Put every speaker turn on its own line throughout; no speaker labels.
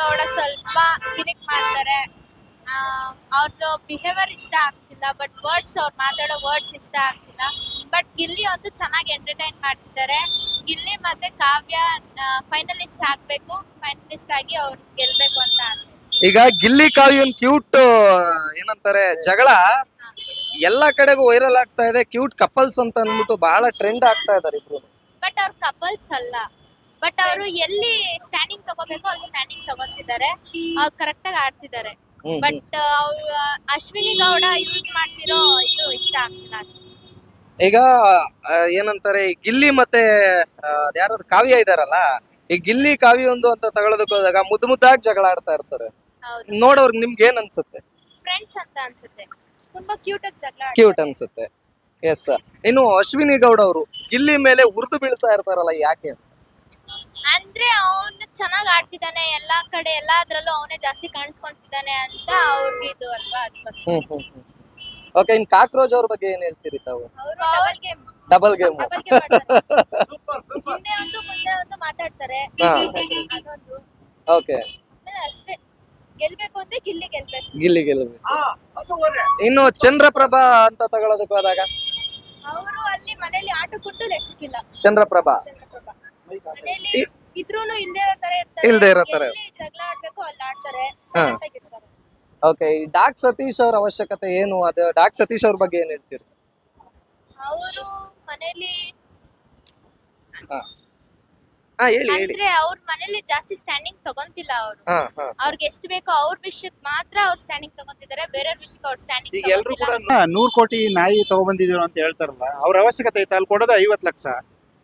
ಗೌಡ ಸ್ವಲ್ಪ ಕಿರಿಕ್ ಮಾಡ್ತಾರೆ. ಅವ್ರದ್ದು ಬಿಹೇವಿಯರ್ ಇಷ್ಟ ಆಗ್ತಿಲ್ಲ ಬಟ್ ವರ್ಡ್ಸ್ ಅವ್ರು ಮಾತಾಡೋ ವರ್ಡ್ಸ್ ಇಷ್ಟ ಆಗ್ತಿಲ್ಲ. ಬಟ್ ಗಿಲ್ಲಿ ಒಂದು ಚೆನ್ನಾಗಿ ಎಂಟರ್ಟೈನ್ ಮಾಡ್ತಿದ್ದಾರೆ ಗಿಲ್ಲಿ ಮತ್ತೆ ಕಾವ್ಯ ಫೈನಲಿಸ್ಟ್ ಆಗ್ಬೇಕು. ಫೈನಲಿಸ್ಟ್ ಆಗಿ ಅವ್ರು ಗೆಲ್ಬೇಕು ಅಂತ ಆಸೆ.
ಈಗ ಗಿಲ್ಲಿ ಕಾವ್ಯನ್ ಕ್ಯೂಟ್ ಏನಂತಾರೆ ಜಗಳ. ಎಲ್ಲಾ ಕಡೆಗೂ ವೈರಲ್ ಆಗ್ತಾ ಇದೆ. ಕ್ಯೂಟ್ ಕಪಲ್ಸ್ ಅಂತ ಅಂದ್ಬಿಟ್ಟು ಬಹಳ ಟ್ರೆಂಡ್ ಆಗ್ತಾ ಇದಾರೆ ಇಬ್ರು.
ಬಟ್ ಅವ್ರ ಕಪಲ್ಸ್ ಅಲ್ಲ. ಬಟ್ ಅವರು ಎಲ್ಲಿ ಸ್ಟ್ಯಾಂಡಿಂಗ್ ತಗೋಬೇಕು ಅಲ್ಲಿ ಸ್ಟ್ಯಾಂಡಿಂಗ್ ತಗೋತಿದ್ದಾರೆ. ಅವ್ರು ಕರೆಕ್ಟ್ ಆಗಿ ಆಡ್ತಿದ್ದಾರೆ. ಬಟ್ ಅವ್ರು ಅಶ್ವಿನಿ ಗೌಡ ಯೂಸ್ ಮಾಡ್ತಿರೋ ಇದು ಇಷ್ಟ ಆಗ್ತಿಲ್ಲ ಅಷ್ಟೇ.
ಈಗ ಆ, ಏನಂತಾರೆ ಈ ಗಿಲ್ಲಿ ಮತ್ತೆ ಯಾರು ಕಾವ್ಯ ಇದಾರಲ್ಲ ಈ ಗಿಲ್ಲಿ ಕಾವ್ಯ ಒಂದು ಅಂತ ತಗೊಳೋದಕ್ಕೆ ಹೋದಾಗ ಮುದ್ದು ಮುದ್ದಾಗಿ ಜಗಳ ಆಡ್ತಾ ಇರ್ತಾರೆ.
ಹೌದು.
ನೋಡೋರ್ಗ್ ನಿಮ್ಗೆ ಏನ್ ಅನ್ಸುತ್ತೆ?
ಫ್ರೆಂಡ್ಸ್ ಅಂತ ಅನ್ಸುತ್ತೆ. ತುಂಬಾ ಕ್ಯೂಟ್ ಆಗಿ ಜಗಳ ಆಡ್ತಾರೆ.
ಕ್ಯೂಟ್ ಅನ್ಸುತ್ತೆ. ಎಸ್ ಇನ್ನು ಅಶ್ವಿನಿ ಗೌಡ ಅವರು ಗಿಲ್ಲಿ ಮೇಲೆ ಉರ್ದು ಬೀಳ್ತಾ ಇರ್ತಾರಲ್ಲ ಯಾಕೆ
ಅಂದ್ರೆ ಅವನು ಚೆನ್ನಾಗ್ ಆಡ್ತಿದ್ದಾನೆ ಎಲ್ಲಾ ಕಡೆ ಎಲ್ಲಾದ್ರಲ್ಲೂ ಅವನೇ ಜಾಸ್ತಿ ಕಾಣಿಸ್ಕೊಂತಿದ್ದಾನೆ ಅಂತ ಅವ್ರಿಗೆ ಇದು ಅಲ್ವಾ? ಅದಕ್ಕೋಸ್ಕರ
ಹ್ಮ್ ಹ್ಮ್ ಹ್ಮ್. ಓಕೆ ಇನ್ ಕಾಕ್ರೋಜ್ ಅವ್ರ ಬಗ್ಗೆ ಏನ್ ಹೇಳ್ತೀರಿ ತಾವು?
ಅವರು double game
double game
double game ಹಿಂದೆ ಒಂದು ಮುಂದೆ ಒಂದು ಮಾತಾಡ್ತಾರೆ.
ಹಾ.
ಅದೊಂದು.
ಓಕೆ
ಆಮೇಲೆ ಅಷ್ಟೇ. ಗೆಲ್ಬೇಕು ಅಂದ್ರೆ ಗಿಲ್ಲಿ ಗೆಲ್ಬೇಕು.
ಗಿಲ್ಲಿ ಗೆಲ್ಬೇಕು. ಇನ್ನು ಚಂದ್ರಪ್ರಭಾ ಅಂತ ತಗೊಳೋದಕ್ಕೆ ಹೋದಾಗ?
ಅವರು ಅಲ್ಲಿ ಮನೇಲಿ ಆಟ ಕೊಟ್ಟು ಲೆಕ್ಕಕ್ಕಿಲ್ಲ.
ಚಂದ್ರಪ್ರಭಾ.
ಇದ್ರೂನು ಇಲ್ದೇ ಇರೋ ತರ ಇರ್ತಾರೆ
ಇಲ್ದೇ ಇರೋ ತರ.
ಎಲ್ಲಿ ಜಗಳ ಆಡ್ಬೇಕು ಅಲ್ಲಿ ಆಡ್ತಾರೆ. silent ಆಗಿರ್ತಾರೆ.
ಓಕೆ ಈ ಡಾಕ್ ಸತೀಶ್ ಅವ್ರ ಅವಶ್ಯಕತೆ ಏನು? ಅದು ಡಾಕ್ ಸತೀಶ್ ಅವ್ರ ಬಗ್ಗೆ ಏನ್ ಹೇಳ್ತೀರಿ?
ಅವರು ಮನೇಲಿ
ಹಾ. ಹಾ ಹೇಳಿ ಹೇಳಿ.
ಅಂದ್ರೆ ಅವ್ರ ಮನೇಲಿ ಜಾಸ್ತಿ ಸ್ಟ್ಯಾಂಡಿಂಗ್ ತಗೊಂತಿಲ್ಲ ಅವರು.
ಹಾ ಹಾ.
ಅವ್ರಿಗೆ ಎಷ್ಟು ಬೇಕೋ ಅವ್ರ ವಿಷಯಕ್ಕೆ ಮಾತ್ರ ಅವ್ರು ಸ್ಟ್ಯಾಂಡಿಂಗ್ ತಗೊಂತಿದ್ದಾರೆ ಬೇರೆಯವ್ರ ವಿಷಯಕ್ಕೆ ಅವ್ರು ಸ್ಟ್ಯಾಂಡಿಂಗ್
ಈಗ ಎಲ್ರು ಕೂಡ ನೂರ್ ಕೋಟಿ ನಾಯಿ ತಗೊಬಂದಿದ್ರು ಅಂತ ಹೇಳ್ತಾರಲ್ಲ ಅವ್ರ ಅವಶ್ಯಕತೆ ಐತೆ ಅಲ್ಲಿ ಕೊಡೋದು ಐವತ್ ಲಕ್ಷ.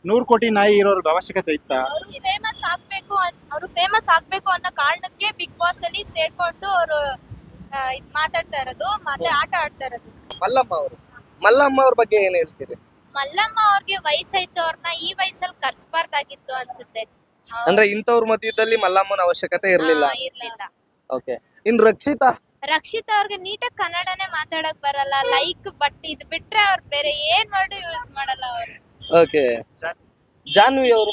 ನೂರ್ ಕೋಟಿ ನಾಯಿ ಇರೋರ ಅವಶ್ಯಕತೆ ಇತ್ತ?
ಅವರು ಫೇಮಸ್ ಆಗ್ಬೇಕು ಅವರು ಫೇಮಸ್ ಆಗ್ಬೇಕು ಅನ್ನೋ ಕಾರಣಕ್ಕೆ ಬಿಗ್ ಬಾಸ್ ಅಲ್ಲಿ ಸೇರ್ಕೊಂಡು ಅವರು ಇದ್ ಮಾತಾಡ್ತಾ ಇರೋದು ಮತ್ತೆ ಆಟ ಆಡ್ತಾ ಇರೋದು.
ಮಲ್ಲಮ್ಮ ಅವರು. ಮಲ್ಲಮ್ಮ ಅವ್ರ ಬಗ್ಗೆ ಏನ್ ಹೇಳ್ತೀರಿ?
ಮಲ್ಲಮ್ಮ ಅವ್ರಿಗೆ ವಯಸ್ಸಾಯ್ತು ಅವ್ರನ್ನ ಈ ವಯಸ್ಸಲ್ಲಿ ಕರ್ಸ್ಬಾರ್ದಾಗಿತ್ತು ಅನ್ಸುತ್ತೆ. ಅವ್ರ್-
ಅಂದ್ರೆ ಇಂಥವ್ರ ಮಧ್ಯದಲ್ಲಿ ಮಲ್ಲಮ್ಮನ ಅವಶ್ಯಕತೆ ಇರ್ಲಿಲ್ಲ?
ಹಾ, ಇರ್ಲಿಲ್ಲ.
ಓಕೆ. ಇನ್ ರಕ್ಷಿತಾ?
ರಕ್ಷಿತ್ ಅವ್ರಿಗೆ ನೀಟಾಗಿ ಕನ್ನಡನೇ ಮಾತಾಡಕ್ ಬರಲ್ಲ ಲೈಕ್ ಬಟ್ ಇದ್ ಬಿಟ್ರೆ ಅವ್ರು ಬೇರೆ ಏನ್ ವರ್ಡ್ ಯೂಸ್ ಮಾಡಲ್ಲ ಅವ್ರು.
ಓಕೆ ಜಾನ್ವಿ ಅವರು.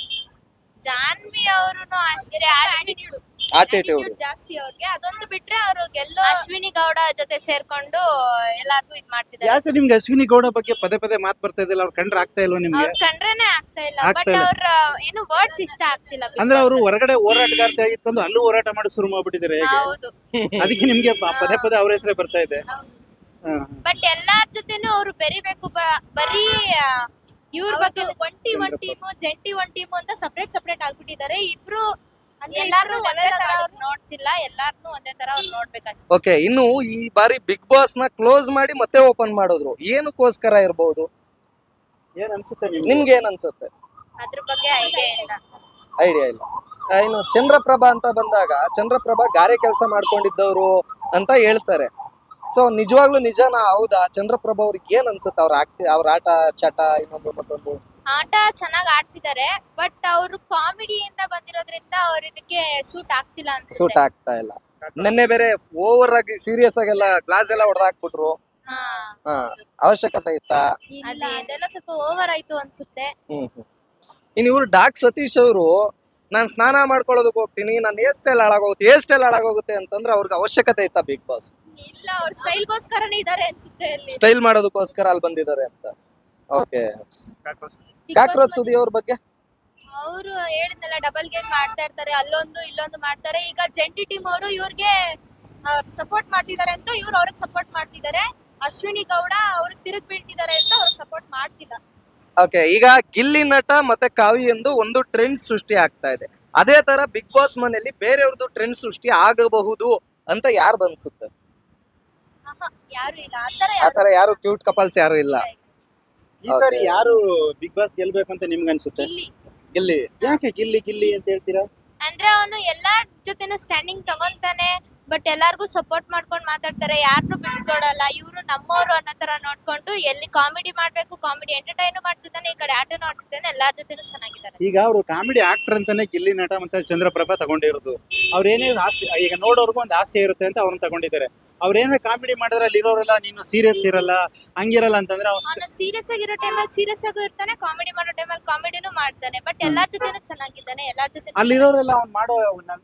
ಜಾನ್ವಿ ಅವರು ಅಷ್ಟೇ ಆಟಿಟ್ಯೂಡ್
ಆಟಿಟ್ಯೂಡ್
ಜಾಸ್ತಿ ಅವ್ರಿಗೆ. ಅದೊಂದು ಬಿಟ್ರೆ ಅವರು ಗೆಲ್ಲೋ ಅಶ್ವಿನಿ ಗೌಡ ಜೊತೆ ಸೇರ್ಕೊಂಡು ಎಲ್ಲಾರ್ಗು ಇದ್ ಮಾಡ್ತಿದ್ದಾರೆ.
ಯಾಕೆ ನಿಮ್ಗೆ ಅಶ್ವಿನಿ ಗೌಡ ಬಗ್ಗೆ ಪದೇ ಪದೇ ಮಾತ್ ಬರ್ತಾ ಇದ್ದಿಲ್ಲ? ಅವ್ರ ಕಂಡ್ರೆ ಆಗ್ತಾ ಇಲ್ಲ ನಿಮ್ಗೆ?
ಅವ್ರ ಕಂಡ್ರೇನೆ ಆಗ್ತಾ ಇಲ್ಲ.
ಆಗ್ತಾ
ಬಟ್
ಇಲ್ಲ.
ಅವ್ರ ಏನು ವರ್ಡ್ಸ್ ಇಷ್ಟ ಆಗ್ತಿಲ್ಲ Big
ಅಂದ್ರೆ ಅವರು. ಹೊರಗಡೆ ಹೋರಾಟಗಾರ್ತಿ ಆಗಿತ್ಕೊಂಡು ಅಲ್ಲೂ ಹೋರಾಟ ಮಾಡಿ ಶುರು ಮಾಡ್ಬಿಟ್ಟಿದ್ದಾರೆ ಹೇಗೆ?
ಹೌದು.
ಅದಕ್ಕೆ ನಿಮ್ಗೆ ಪ- ಪದೇ ಪದೇ ಅವ್ರ ಹೆಸರೇ ಬರ್ತಾ ಇದೆ.
ಹೌದು.
ಹಾ.
ಬಟ್ ಎಲ್ಲಾರ್ ಜೊತೆನೂ ಅವ್ರು ಬೆರಿಬೇಕು ಬ- ಬರೀ ಇವ್ರ ಬಗ್ಗೆ ಟೀಮ್ ಒನ್ ಟೀಮು ಜಂಟಿ ಒನ್ ಟೀಮು ಅಂತ ಸಪರೇಟ್ ಸಪರೇಟ್ ಆಗ್ಬಿಟ್ಟಿದ್ದಾರೆ ಇಬ್ರು ಎಲ್ಲಾರು ಒಂದೇ ತರ ಅವ್ರು ನೋಡ್ತಿಲ್ಲ ಎಲ್ಲಾರ್ನು ಒಂದೇ ತರ ಅವ್ರು ನೋಡ್ಬೇಕಷ್ಟೇ.
ಓಕೆ ಇನ್ನು ಈ ಬಾರಿ ಬಿಗ್ ಬಾಸ್ನ ಕ್ಲೋಸ್ ಮಾಡಿ ಮತ್ತೆ ಓಪನ್ ಮಾಡಿದ್ರು. ಏನಕ್ಕೋಸ್ಕರ ಇರಬಹುದು
ಏನ್ ಅನ್ಸುತ್ತೆ ನಿಮ್ಗೆ?
ನಿಮ್ಗೆ ಏನ್ ಅನ್ಸುತ್ತೆ?
ಅದ್ರ ಬಗ್ಗೆ ಐಡಿಯಾ ಇಲ್ಲ.
ಐಡಿಯಾ ಇಲ್ಲ. ಆ, ಇನ್ನು ಚಂದ್ರಪ್ರಭಾ ಅಂತ ಬಂದಾಗ ಚಂದ್ರಪ್ರಭಾ ಗಾರೆ ಕೆಲಸ ಮಾಡ್ಕೊಂಡಿದ್ದವರು ಅಂತ ಹೇಳ್ತಾರೆ. ಸೊ ನಿಜವಾಗ್ಲೂ ನಿಜಾನ ಹೌದಾ? ಚಂದ್ರಪ್ರಭ ಅವ್ರಿಗೆ ಏನ್ ಅನ್ಸುತ್ತೆ ಅವ್ರ ಆಕ್ಟಿ ಅವ್ರ ಆಟ ಚಟ ಇನ್ನೊಂದು ಮತ್ತೊಂದು?
ಆಟ ಚೆನ್ನಾಗ್ ಆಡ್ತಿದ್ದಾರೆ ಬಟ್ ಅವರು ಕಾಮಿಡಿಯಿಂದ ಬಂದಿರೋದ್ರಿಂದ ಅವ್ರ ಇದಕ್ಕೆ ಸೂಟ್ ಆಗ್ತಿಲ್ಲ
ಅಂತ
ಸೂಟ್
ಆಗ್ತಾ ಇಲ್ಲ. ನಿನ್ನೆ ಬೇರೆ ಓವರ್ ಆಗಿ ಸೀರಿಯಸ್ ಆಗೆಲ್ಲ ಗ್ಲಾಸ್ ಎಲ್ಲ ಹೊಡೆದ
ಹಾಕ್ಬಿಟ್ರು.
ಹಾ. ಅವಶ್ಯಕತೆ ಇತ್ತಾ?
ಇಲ್ಲ ಅದೆಲ್ಲ ಸ್ವಲ್ಪ ಓವರ್ ಆಯ್ತು ಅನ್ಸುತ್ತೆ.
ಹ್ಮ್ ಹ್ಮ್. ಇನ್ನು ಇವ್ರು ಡಾಕ್ ಸತೀಶ್ ಅವರು ನಾನ್ ಸ್ನಾನ ಮಾಡ್ಕೊಳ್ಳೋದಕ್ಕೆ ಹೋಗ್ತೀನಿ ನನ್ನ ಹೇರ್ ಸ್ಟೈಲ್ ಹಾಳಾಗೋಗುತ್ತೆ ಹೇರ್ ಸ್ಟೈಲ್ ಹಾಳಾಗೋಗುತ್ತೆ ಅಂತಂದ್ರೆ ಅವ್ರಿಗೆ ಅವಶ್ಯಕತೆ ಇತ್ತಾ ಬಿಗ್ ಬಾಸ್
ಇಲ್ಲ ಅವ್ರ ಸ್ಟೈಲ್ಗೋಸ್ಕರನೇ ಇದಾರೆ ಅನ್ಸುತ್ತೆ ಅಲ್ಲಿ.
ಸ್ಟೈಲ್ ಮಾಡೋದಕ್ಕೋಸ್ಕರ ಅಲ್ಲಿ ಬಂದಿದ್ದಾರೆ ಅಂತ. Okay cockroach. ಸುದಿ ಅವ್ರ ಬಗ್ಗೆ?
ಅವರು ಹೇಳಿದ್ನಲ್ಲ ಡಬಲ್ ಗೇಮ್ ಮಾಡ್ತಾ ಇರ್ತಾರೆ ಅಲ್ಲೊಂದು ಇಲ್ಲೊಂದು ಮಾಡ್ತಾರೆ. ಈಗ ಜಂಟಿ ಟೀಮ್ ಅವರು ಇವ್ರಿಗೆ ಸಪೋರ್ಟ್ ಮಾಡ್ತಿದ್ದಾರೆ ಅಂತ ಇವ್ರು ಅವ್ರಿಗೆ ಸಪೋರ್ಟ್ ಮಾಡ್ತಿದ್ದಾರೆ. ಅಶ್ವಿನಿ ಗೌಡ ಅವ್ರಿಗೆ ತಿರುಗ್ ಬೀಳ್ತಿದ್ದಾರೆ ಅಂತ ಅವ್ರು ಸಪೋರ್ಟ್ ಮಾಡ್ತಿಲ್ಲ.
ಓಕೆ ಈಗ ಗಿಲ್ಲಿ ನಟ ಮತ್ತೆ ಕಾವಿ ಎಂದು ಒಂದು ಟ್ರೆಂಡ್ ಸೃಷ್ಟಿ ಆಗ್ತಾ ಇದೆ. ಅದೇ ತರ ಬಿಗ್ ಬಾಸ್ ಮನೆಯಲ್ಲಿ ಬೇರೆಯವ್ರದ್ದು ಟ್ರೆಂಡ್ ಸೃಷ್ಟಿ ಆಗಬಹುದು ಅಂತ ಯಾರ್ದು ಅನ್ಸುತ್ತೆ?
ಯಾರು ಇಲ್ಲ. ಆತರ
ಆ ಯಾರು ಕ್ಯೂಟ್ ಕಪಲ್ಸ್ ಯಾರು ಇಲ್ಲ.
ಈ ಸಾರಿ ಯಾರು ಬಿಗ್ ಬಾಸ್ ಗೆಲ್ಬೇಕು ಅಂತ ನಿಮ್ಗೆ ಅನ್ಸುತ್ತೆ?
ಇಲ್ಲಿ
ಗಿಲ್ಲಿ.
ಯಾಕೆ ಗಿಲ್ಲಿ ಗಿಲ್ಲಿ ಅಂತ ಹೇಳ್ತೀರಾ?
ಅಂದ್ರೆ ಅವನು ಎಲ್ಲಾರ್ ಜೊತೆನೂ ಸ್ಟ್ಯಾಂಡಿಂಗ್ ತಗೊಂತಾನೆ. ಬಟ್ ಎಲ್ಲಾರ್ಗು ಸಪೋರ್ಟ್ ಮಾಡ್ಕೊಂಡು ಮಾತಾಡ್ತಾರೆ ಯಾರನ್ನೂ ಬಿಟ್ಕೊಡಲ್ಲ ಇವರು ನಮ್ಮವರು ಅನ್ನೋ ತರ ನೋಡ್ಕೊಂಡು ಎಲ್ಲಿ ಕಾಮಿಡಿ ಮಾಡ್ಬೇಕು ಕಾಮಿಡಿ ಎಂಟರ್ಟೈನ್ ಮಾಡ್ತಿದ್ದಾನೆ ಈ ಕಡೆ ಆಟನೂ ಆಡ್ತಿದ್ದಾನೆ ಎಲ್ಲಾರ ಜೊತೆನೂ ಚೆನ್ನಾಗಿದ್ದಾರೆ.
ಈಗ ಅವರು ಕಾಮಿಡಿ ಆಕ್ಟರ್ ಅಂತಾನೆ ಗಿಲ್ಲಿ ನಟ ಮತ್ತೆ ಚಂದ್ರಪ್ರಭಾ ತಗೊಂಡಿರೋದು. ಅವ್ರೇನೇ ಆಸೆ ಈಗ ನೋಡೋರ್ಗೂ ಒಂದು ಆಸೆ ಇರುತ್ತೆ ಅಂತ ಅವ್ರನ್ನ ತಗೊಂಡಿದ್ದಾರೆ. ಅವ್ರೇನೇ ಕಾಮಿಡಿ ಮಾಡಿದ್ರೆ ಅಲ್ಲಿ ಇರೋರೆಲ್ಲ ನೀನು ಸೀರಿಯಸ್ ಇರಲ್ಲ ಹಂಗಿರಲ್ಲ ಅಂತಂದ್ರೆ ಅವ್ನು
ಅವನು ಸೀರಿಯಸ್ ಆಗಿರೋ ಟೈಮಲ್ಲಿ ಸೀರಿಯಸ್ ಆಗು ಇರ್ತಾನೆ ಕಾಮಿಡಿ ಮಾಡೋ ಟೈಮಲ್ಲಿ ಕಾಮಿಡಿನೂ ಮಾಡ್ತಾನೆ ಬಟ್ ಎಲ್ಲಾರ ಜೊತೆನೂ ಚೆನ್ನಾಗಿದ್ದಾನೆ ಎಲ್ಲಾರ ಜೊತೆ
ಅಲ್ಲಿರೋರೆಲ್ಲ ಅವ್ನು ಮಾಡೋ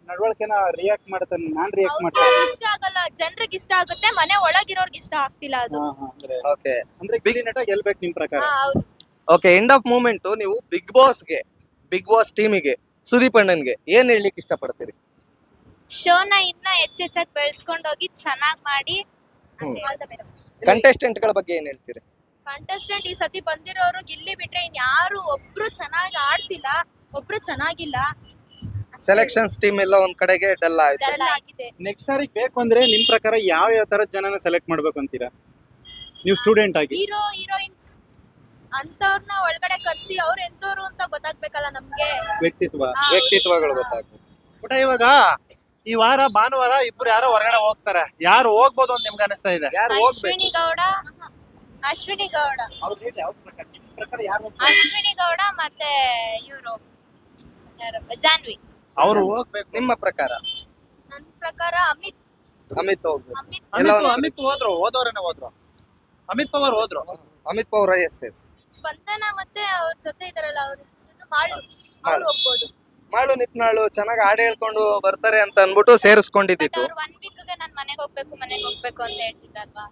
ನಡವಳಿಕೆನ ರಿಯಾಕ್ಟ್ ಮಾಡ್ತಾನೆ ನಾನ್ ರಿಯಾಕ್ಟ್ ಮಾಡ್ತಾನೆ
ಇಷ್ಟ ಆಗಲ್ಲ ಜನರಿಗೆ ಇಷ್ಟ ಆಗುತ್ತೆ ಮನೆ ಒಳಗಿರೋರ್ಗೆ ಇಷ್ಟ ಆಗ್ತಿಲ್ಲ ಅದು.
ಹಾ, ಹಾ, ಅಂದ್ರೆ
ಓಕೆ
ಅಂದ್ರೆ ಗಿಲ್ಲಿ ನಟ ಗೆಲ್ಬೇಕು ನಿಮ್ ಪ್ರಕಾರ.
ಹಾ, ಹೌದು.
ಓಕೆ ಎಂಡ್ ಆಫ್ ಮೂಮೆಂಟ್ ನೀವು ಬಿಗ್ ಬಾಸ್ಗೆ ಬಿಗ್ ಬಾಸ್ ಟೀಮಿಗೆ ಸುದೀಪ್ ಅಣ್ಣನ್ಗೆ ಏನ್ ಹೇಳಲಿಕ್ಕೆ ಇಷ್ಟಪಡ್ತೀರಿ?
ಶೋನ ಇನ್ನ ಹೆಚ್ಚೆಚ್ಚಾಗಿ ಬೆಳೆಸ್ಕೊಂಡು ಹೋಗಿ ಚೆನ್ನಾಗಿ ಮಾಡಿ
ಹ್ಮ್.
ಆಲ್ ದ ಬೆಸ್ಟ್
ಕಂಟೆಸ್ಟೆಂಟ್ಗಳ ಬಗ್ಗೆ ಏನ್ ಹೇಳ್ತೀರಿ?
ಕಂಟೆಸ್ಟೆಂಟ್ ಈ ಸತಿ ಬಂದಿರೋರು ಗಿಲ್ಲಿ ಬಿಟ್ರೆ ಇನ್ ಯಾರು ಒಬ್ರು ಚೆನ್ನಾಗಿ ಆಡ್ತಿಲ್ಲ ಒಬ್ರು ಚೆನ್ನಾಗಿಲ್ಲ.
ಸೆಲೆಕ್ಷನ್ಸ್ ಟೀಮ್ ಎಲ್ಲ ಒಂದ್ ಕಡೆಗೆ ಡಲ್ ಆಯ್ತು.
ಡಲ್ ಆಗಿದೆ.
ನೆಕ್ಸ್ಟ್ ಸಾರಿ ಬೇಕು ಅಂದ್ರೆ ನಿಮ್ ಪ್ರಕಾರ ಯಾವ ಯಾವ ತರ ಜನನ ಸೆಲೆಕ್ಟ್ ಮಾಡ್ಬೇಕು ಅಂತೀರಾ? ನೀವು ಸ್ಟೂಡೆಂಟ್ ಆಗಿ.
ಹೀರೋ ಹೀರೋಯಿನ್ಸ್ ಅಂತವ್ರನ್ನ ಒಳಗಡೆ ಕರ್ಸಿ ಅವ್ರು ಎಂತವ್ರು ಅಂತ ಗೊತ್ತಾಗ್ಬೇಕಲ್ಲ ನಮ್ಗೆ.
ವ್ಯಕ್ತಿತ್ವ.
ವ್ಯಕ್ತಿತ್ವಗಳು ಗೊತ್ತಾಗ್ತದೆ
ಊಟ ಇವಾಗ ಈ ವಾರ ಭಾನುವಾರ ಇಬ್ರು ಯಾರೋ ಹೊರಗಡೆ ಹೋಗ್ತಾರೆ. ಯಾರು ಹೋಗ್ಬೋದು ಅಂತ ನಿಮ್ಗೆ ಅನಿಸ್ತಾ ಇದೆ?
ಯಾರು ಹೋಗ್ಬೇಕು?
ಅಶ್ವಿನಿ ಗೌಡ ಅಶ್ವಿನಿ ಗೌಡ.
ಅವ್ರು ಹೇಳಿ ಯಾವ ಪ್ರಕಾರ. ನಿಮ್ ಪ್ರಕಾರ ಯಾರು
ಅಶ್ವಿನಿ ಗೌಡ ಮತ್ತೆ ಇವರು ಜಾನ್ವಿ.
ಅವ್ರು ಹೋಗ್ಬೇಕು.
ನಿಮ್ಮ ಪ್ರಕಾರ?
ನನ್ನ ಪ್ರಕಾರ ಅಮಿತ್.
ಅಮಿತ್ ಹೋಗ್ಬೇಕು.
ಅಮಿತ್.
ಅಮಿತ್ ಹೋದ್ರು ಹೋದವ್ರೇನೆ ಹೋದ್ರು. ಅಮಿತ್ ಪವರ್ ಹೋದ್ರು.
ಅಮಿತ್ ಪೌರ ಎಸ್ ಎಸ್
ಸ್ಪಂದನ ಮತ್ತೆ ಅವ್ರ ಜೊತೆ ಇದಾರಲ್ಲ ಅವ್ರ ಹೆಸರು ಮಾಳು. ಅವ್ರು ಹೋಗ್ಬೋದು.
ಮಾಡು ನಿಪ್ನಾಳು ಚೆನ್ನಾಗಿ ಹಾಡು ಹೇಳ್ಕೊಂಡು ಬರ್ತಾರೆ ಅಂತ ಅನ್ಬಿಟ್ಟು
ಬಟ್ ಅವ್ರು ಒನ್ ವೀಕ್ಗೆ ನಾನ್ ಮನೆಗೆ ಹೋಗ್ಬೇಕು ಮನೆಗೆ ಹೋಗ್ಬೇಕು ಅಂತ ಹೇಳ್ತಿದ್ದಲ್ವಾ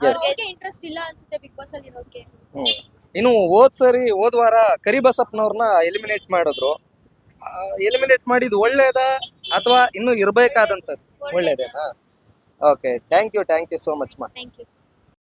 Yes.
ಅವ್ರಿಗೆ ಇಂಟ್ರೆಸ್ಟ್ ಇಲ್ಲ ಅನ್ಸುತ್ತೆ ಬಿಗ್ ಬಾಸ್ ಅಲ್ಲಿ ಇರೋಕೆ?
ಹ್ಮ್. ಇನ್ನು ಹೋದ್ ಸರಿ ಹೋದ್ ವಾರ ಕರಿಬಸಪ್ಪನವ್ರನ್ನ ಎಲಿಮಿನೇಟ್ ಮಾಡಿದ್ರು. ಎಲಿಮಿನೇಟ್ ಮಾಡಿದ್ದು ಒಳ್ಳೇದ ಅಥವಾ ಇನ್ನು ಇರ್ಬೇಕಾದಂತದ್ದು ಒಳ್ಳೇದೇನಾ? Okay thank you thank you so much ಮಾ
ಥ್ಯಾಂಕ್ ಯು